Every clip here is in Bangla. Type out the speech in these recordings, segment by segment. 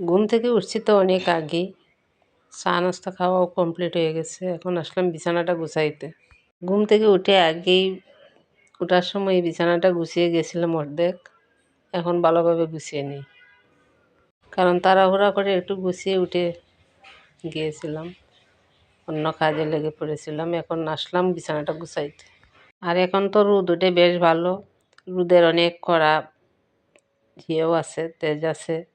ঘুম থেকে উঠছি তো অনেক আগেই চা নাস্তা খাওয়াও কমপ্লিট হয়ে গেছে। এখন আসলাম বিছানাটা গুছাইতে। ঘুম থেকে উঠে আগেই ওঠার সময় বিছানাটা গুছিয়ে গেছিলাম অর্ধেক। এখন ভালোভাবে গুছিয়ে নিই। কারণ তাড়াহুড়া করে একটু গুছিয়ে উঠে গিয়েছিলাম। অন্য কাজে লেগে পড়েছিলাম। এখন আসলাম বিছানাটা গুছাইতে। আর এখন তো রোদ উঠে বেশ ভালো। রোদের অনেক কড়া ইয়েও আছে, তেজ আছে।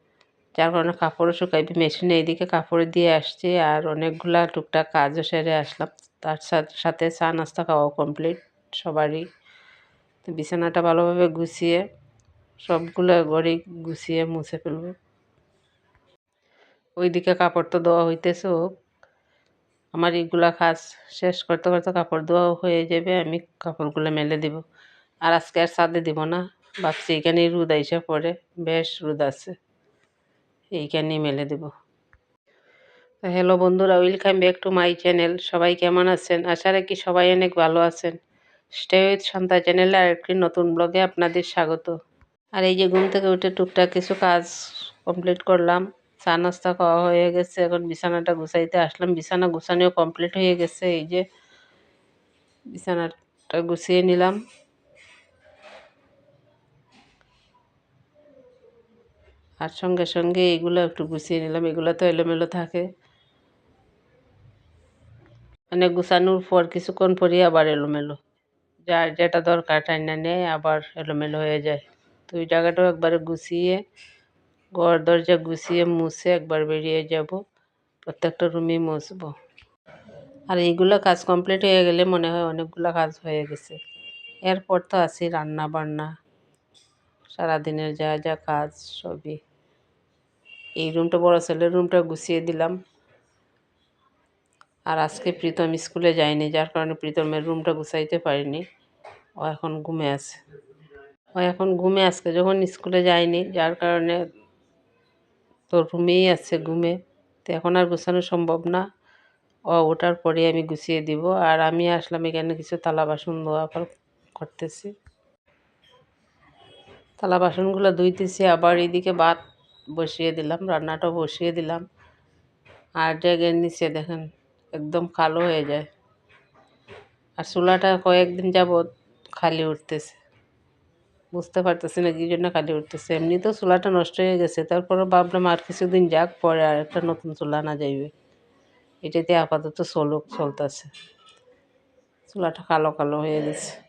যার কারণে কাপড়ও শুকাইবি। মেশিনে এইদিকে কাপড় দিয়ে আসছি আর অনেকগুলা টুকটাক কাজও সেরে আসলাম। তার সাথে চা নাস্তা খাওয়াও কমপ্লিট সবারই। তো বিছানাটা ভালোভাবে গুছিয়ে সবগুলো ঘরে গুছিয়ে মুছে ফেলব। ওইদিকে কাপড় তো দেওয়া হইতেছে হোক। আমার এইগুলা কাজ শেষ করতে করতে কাপড় ধোয়াও হয়ে যাবে, আমি কাপড়গুলো মেলে দিব। আর আজকে আর ছাদে দিব না। ভাবছি এখানেই রোদ আইসা পরে বেশ রোদ আছে। এইখানেই মেলে দেব। হ্যালো বন্ধুরা welcome back to my channel সবাই কেমন আছেন? আশা রাখি সবাই অনেক ভালো আছেন। স্টে উইথ সন্তা চ্যানেলে আরেকটি নতুন ব্লগে আপনাদের স্বাগত। আর এই যে ঘুম থেকে উঠে টুকটাক কিছু কাজ কমপ্লিট করলাম। চা নাস্তা খাওয়া হয়ে গেছে। এখন বিছানাটা গুছাইতে আসলাম। বিছানা গুছানোও কমপ্লিট হয়ে গেছে। এই যে বিছানাটা গুছিয়ে নিলাম। আর সঙ্গে সঙ্গে এগুলো একটু গুছিয়ে নিলাম, এগুলো তো এলোমেলো থাকে। মানে গুছানোর পর কিছুক্ষণ পরই আবার এলোমেলো। যার যেটা দরকার টাইনা নেয় আবার এলোমেলো হয়ে যায়। তো ওই জায়গাটাও একবারে গুছিয়ে, ঘর দরজা গুছিয়ে মুছে একবার বেরিয়ে যাব। প্রত্যেকটা রুমই মুছবো। আর এইগুলো কাজ কমপ্লিট হয়ে গেলে মনে হয় অনেকগুলো কাজ হয়ে গেছে। এরপর তো আছি রান্না বান্না সারাদিনের যা যা কাজ, সবই। এই রুমটা বড় ছেলের রুমটা গুছিয়ে দিলাম। আর আজকে প্রীতম স্কুলে যায়নি, যার কারণে প্রীতমের রুমটা গুছাইতে পারিনি। ও এখন ঘুমে আছে। ও এখন ঘুমে আজকে, যখন স্কুলে যায়নি, যার কারণে তোর রুমেই আছে ঘুমে। তো এখন আর গুছানো সম্ভব না। ও ওটার পরে আমি গুছিয়ে দিব। আর আমি আসলাম এখানে কিছু থালা বাসন ধোয়া করতেছি। থালা বাসনগুলো ধুইতেছি, আবার এদিকে ভাত বসিয়ে দিলাম রান্নাটা বসিয়ে দিলাম। আর ড্যাগের নিচে দেখেন, একদম কালো হয়ে যায়। আর চুলাটা কয়েকদিন যাবৎ খালি উঠতেছে। বুঝতে পারতেছি না কি জন্য খালি উঠতেছে। এমনিতেও চুলাটা নষ্ট হয়ে গেছে তারপরে ভাবলাম আর কিছুদিন যাক, পরে আর একটা নতুন চুলা না যাইবে। এটাতে আপাতত চলুক, চলতেছে। চুলাটা কালো কালো হয়ে গেছে।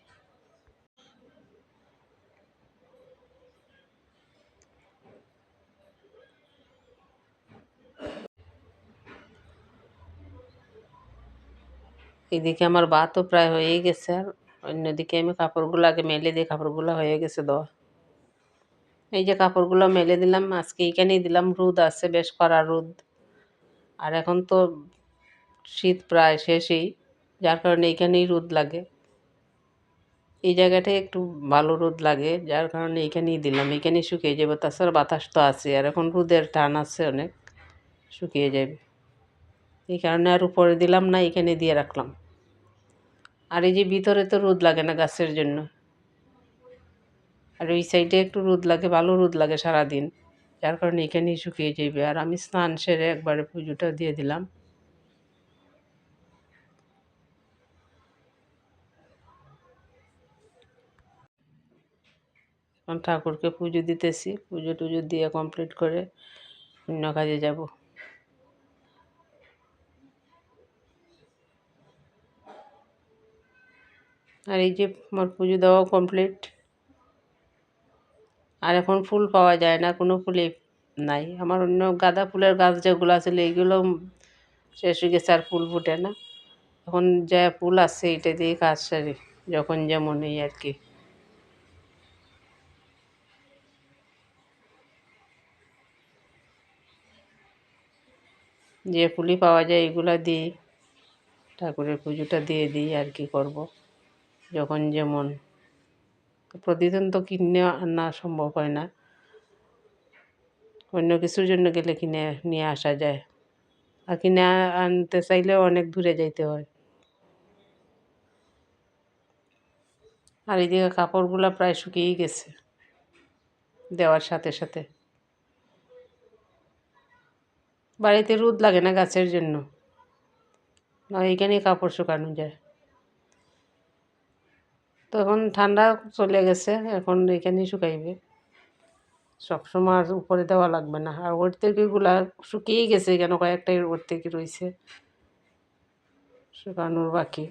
এদিকে আমার ভাতও প্রায় হয়েই গেছে আর অন্যদিকে আমি কাপড়গুলো আগে মেলে দিয়ে কাপড়গুলো হয়ে গেছে দেওয়া এই যে কাপড়গুলো মেলে দিলাম, আজকে এইখানেই দিলাম, রোদ আছে বেশ কড়া রোদ। আর এখন তো শীত প্রায় শেষেই, যার কারণে এইখানেই রোদ লাগে। এই জায়গাটায় একটু ভালো রোদ লাগে, যার কারণে এইখানেই দিলাম। এইখানেই শুকিয়ে যাবে, তাছাড়া বাতাস তো আছে আর এখন রোদের টান আছে অনেক, শুকিয়ে যাবে। এই কারণে আর উপরে দিলাম না, এখানে দিয়ে রাখলাম। আর এই যে ভিতরে তো রোদ লাগে না গাছের জন্য। আর ওই সাইডে একটু রোদ লাগে, ভালো রোদ লাগে সারাদিন। যার কারণে এখানেই শুকিয়ে যাবে আর আমি স্নান সেরে একবারে পুজোটা দিয়ে দিলাম। ঠাকুরকে পুজো দিতেছি। পুজো টুজো দিয়ে কমপ্লিট করে অন্য কাজে যাব। আর এই যে আমার পুজো দেওয়াও কমপ্লিট আর এখন ফুল পাওয়া যায় না, কোনো ফুলই নাই। আমার অন্য গাঁদা ফুলের গাছ যেগুলো আছে, এইগুলো শেষ হয়ে গেছে আর ফুল ফুটে না। এখন যা ফুল আছে এটা দিয়ে কাজ সারি, যখন যেমন এই আর কি। যে ফুলই পাওয়া যায়, এগুলো দিই ঠাকুরের পুজোটা দিয়ে দিই আর কি করব। যখন যেমন প্রতিদিন তো কিনে আনা সম্ভব হয় না। অন্য কিছুর জন্য গেলে কিনে, নিয়ে আসা যায়। আর কিনে আনতে চাইলেও অনেক দূরে যাইতে হয়। আর এদিকে কাপড়গুলো প্রায় শুকিয়েই গেছে দেওয়ার সাথে সাথে। বাড়িতে রোদ লাগে না গাছের জন্য। না কাপড় শুকানো যায়। তখন ঠান্ডা চলে গেছে, এখন এখানেই শুকাইবে। সবসময় আর উপরে দেওয়া লাগবে না। আর ওর থেকে এগুলা শুকিয়েই গেছে কেন, কয়েকটাই ওর থেকে রয়েছে শুকানোর বাকি।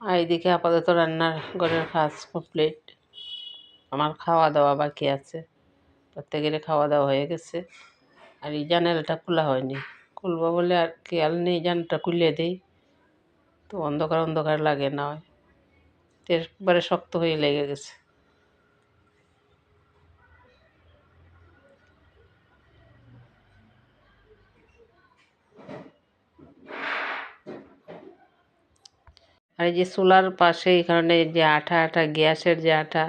আর এদিকে আপাতত রান্নার ঘরের কাজ কমপ্লিট আমার খাওয়া দাওয়া বাকি আছে। প্রত্যেকের খাওয়া দাওয়া হয়ে গেছে। আর এই জানালাটা খোলা হয়নি। খুলবো বলে আর খেয়াল নেই জানটা খুলে দিই। তো অন্ধকার অন্ধকার লাগে না হয়। একবারে শক্ত হয়ে লেগে গেছে। আর এই যে চুলার পাশে এই কারণে যে আঠা আঠা, গ্যাসের যে আঠা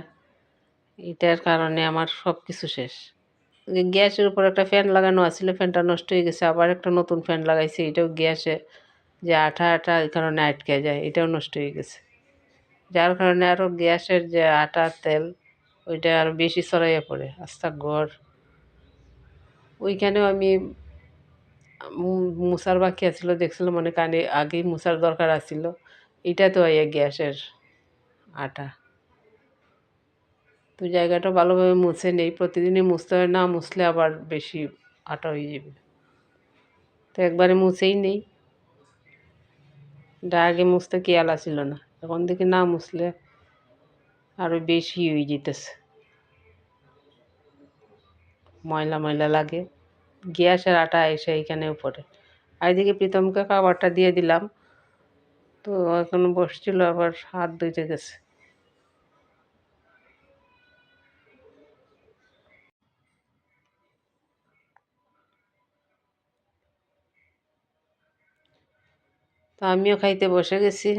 এটার কারণে আমার সব কিছু শেষ। গ্যাসের উপর একটা ফ্যান লাগানো আছিল, ফ্যানটা নষ্ট হয়ে গেছে, আবার একটা নতুন ফ্যান লাগাইছে, এটাও গ্যাসে যে আঠা আঠা এই কারণে আটকে যায়, এটাও নষ্ট হয়ে গেছে। যার কারণে আরও গ্যাসের যে আটা, তেল, ওইটা আরও বেশি ছড়াইয়ে পড়ে, আস্তা ঘর। ওইখানেও আমি মুসার বাকি আছিল, দেখছিলাম অনেক আগে, আগেই মুসার দরকার আছিল এটা তো গ্যাসের আটা। তো জায়গাটা ভালোভাবে মুছে নেই। প্রতিদিনই মুছতে হয় না, মুছলে আবার বেশি আটা হয়ে যাবে। তো একবারে মুছেই নেই। এটা আগে মুছতে কেয়ালা ছিল না, এখন দেখি না মুছলে আরও বেশি হয়ে যেতেছে। ময়লা ময়লা লাগে। গ্যাসের আটা এসে এইখানে উপরে। আর এদিকে প্রীতমকে খাবারটা দিয়ে দিলাম। তো এখন বসছিল, আবার হাত ধুইতে গেছে। তো আমিও খাইতে বসে গেছি।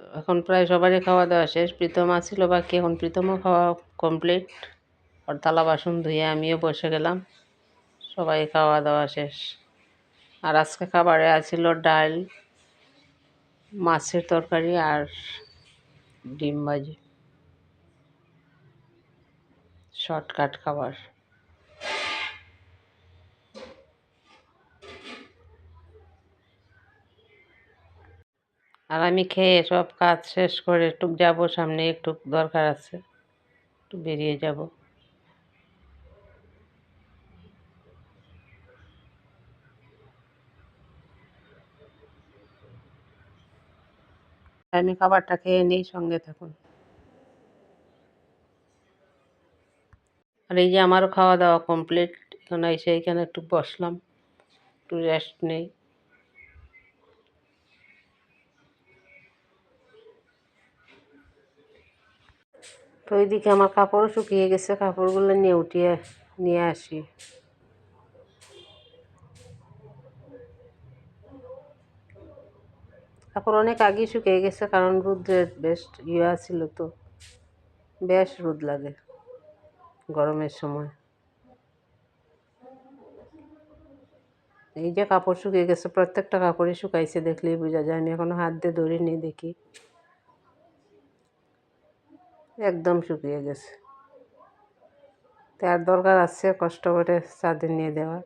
এখন প্রায় সবারই খাওয়া দাওয়া শেষ। প্রীতম আসছিল বাকি এখন প্রীতমও খাওয়া কমপ্লিট আর থালা বাসন ধুয়ে আমিও বসে গেলাম। সবাই খাওয়া দাওয়া শেষ। আর আজকে খাবারে আছিল ডাল, মাছের তরকারি আর ডিম ভাজি। শর্টকাট খাবার। আর আমি খেয়ে সব কাজ শেষ করে একটু যাব সামনে, একটু দরকার আছে, একটু বেরিয়ে যাব। আমি খাবারটা খেয়ে নিই, সঙ্গে থাকুন। আর এই যে আমারও খাওয়া দাওয়া কমপ্লিট এখানে এসে এখানে একটু বসলাম, একটু রেস্ট নেই। তো ওইদিকে আমার কাপড়ও শুকিয়ে গেছে, কাপড়গুলো নিয়ে উঠিয়ে নিয়ে আসি। কাপড় অনেক আগেই শুকিয়ে গেছে, কারণ রোদ্রের বেশ ইয়ে ছিল তো, বেশ রোদ লাগে গরমের সময়। এই যে কাপড় শুকিয়ে গেছে, প্রত্যেকটা কাপড়ই শুকাইছে দেখলেই বোঝা যায় আমি এখনও হাত দিয়ে ধরিনি দেখি। একদম শুকিয়ে গেছে। তার দরকার আছে কষ্ট করে চাদর নিয়ে দেওয়ার।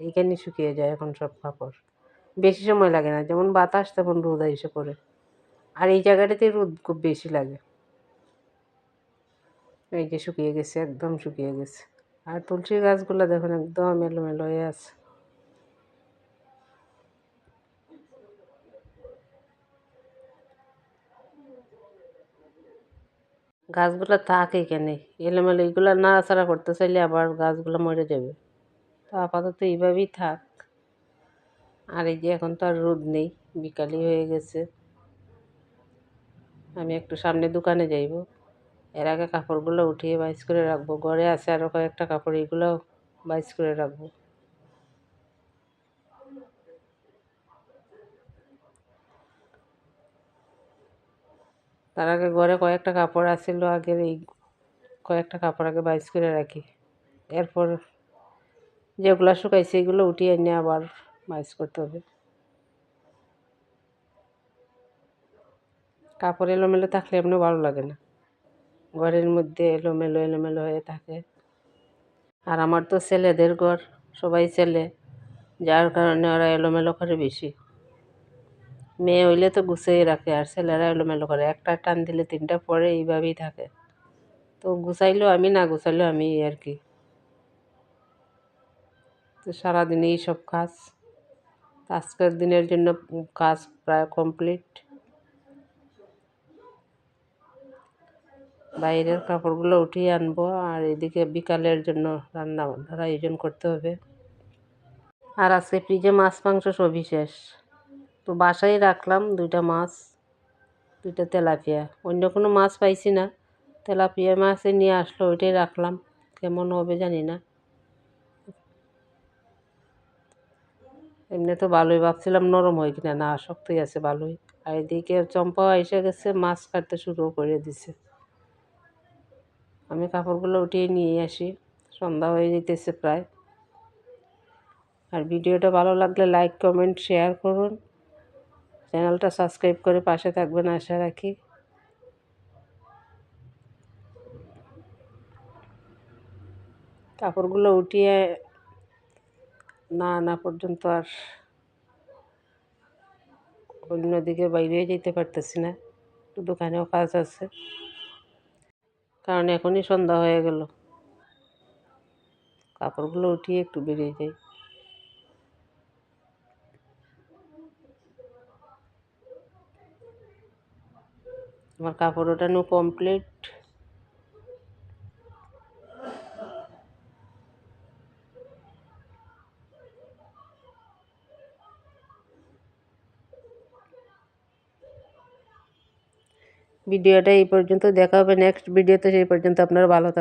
এইখানেই শুকিয়ে যায় এখন সব কাপড়। বেশি সময় লাগে না, যেমন বাতাস তেমন রোদ এসে পড়ে। আর এই জায়গাটাতে রোদ খুব বেশি লাগে। এই যে শুকিয়ে গেছে, একদম শুকিয়ে গেছে। আর তুলসী গাছগুলো দেখুন একদম এলোমেলো হয়ে আছে। গাছগুলো থাক এখানে এলোমেলো এইগুলো নাড়াচাড়া করতে চাইলে আবার গাছগুলো মরে যাবে। তো আপাতত এইভাবেই থাক। আর এই যে এখন তো আর রোদ নেই, বিকালই হয়ে গেছে। আমি একটু সামনে দোকানে যাইব। এর আগে কাপড়গুলো উঠিয়ে বাইস করে রাখব। ঘরে আছে আরও কয়েকটা কাপড়, এগুলোও বাইস করে রাখব। তার আগে ঘরে কয়েকটা কাপড় আসছিল আগের এই কয়েকটা কাপড় আগে বাইস করে রাখি। এরপর যেগুলো শুকাইছে এগুলো উঠিয়ে এনে আবার মাইজ করতে হবে। কাপড় এলোমেলো থাকলে এমনি ভালো লাগে না। ঘরের মধ্যে এলোমেলো এলোমেলো হয়ে থাকে। আর আমার তো ছেলেদের ঘর, সবাই ছেলে। যার কারণে ওরা এলোমেলো করে বেশি। মেয়ে হইলে তো গুছিয়ে রাখে আর ছেলেরা এলোমেলো করে। একটা টান দিলে তিনটা পরে এইভাবেই থাকে। তো গুছাইলেও আমি, না গুছাইলেও আমি আর কি। তো সারাদিন এই সব কাজ। আজকের দিনের জন্য কাজ প্রায় কমপ্লিট। বাইরের কাপড়গুলো উঠিয়ে আনব আর এদিকে বিকালের জন্য রান্না বান্নার আয়োজন করতে হবে। আর আজকে ফ্রিজে মাছ, মাংস সবই শেষ। তো বাসায় রাখলাম দুইটা মাছ, দুইটা তেলাপিয়া। অন্য কোনো মাছ পাইছি না। তেলাপিয়া মাছে নিয়ে আসলো, ওইটাই রাখলাম। কেমন হবে জানি না। এমনি তো ভালোই, ভাবছিলাম নরম হয় কিনা, না, শক্তই আছে, ভালোই। আর এদিকে চম্পাও এসে গেছে, মাছ কাটতে শুরু করে দিছে। আমি কাপড়গুলো উঠিয়ে নিয়ে আসি, সন্ধ্যা হয়ে যেতেছে প্রায়। আর ভিডিওটা ভালো লাগলে লাইক কমেন্ট শেয়ার করুন। চ্যানেলটা সাবস্ক্রাইব করে পাশে থাকবেন, আশা রাখি। কাপড়গুলো উঠিয়ে না আনা পর্যন্ত আর অন্যদিকে বাইরে যেতে পারতেছি না। দোকানেও কাজ আছে। কারণ এখনই সন্ধ্যা হয়ে গেল। কাপড়গুলো উঠিয়ে একটু বেরিয়ে যাই। আমার কাপড় ওঠানো কমপ্লিট ভিডিওটা এই পর্যন্ত, দেখা হবে নেক্সট ভিডিওতে, সেই পর্যন্ত আপনারা ভালো থাকুন।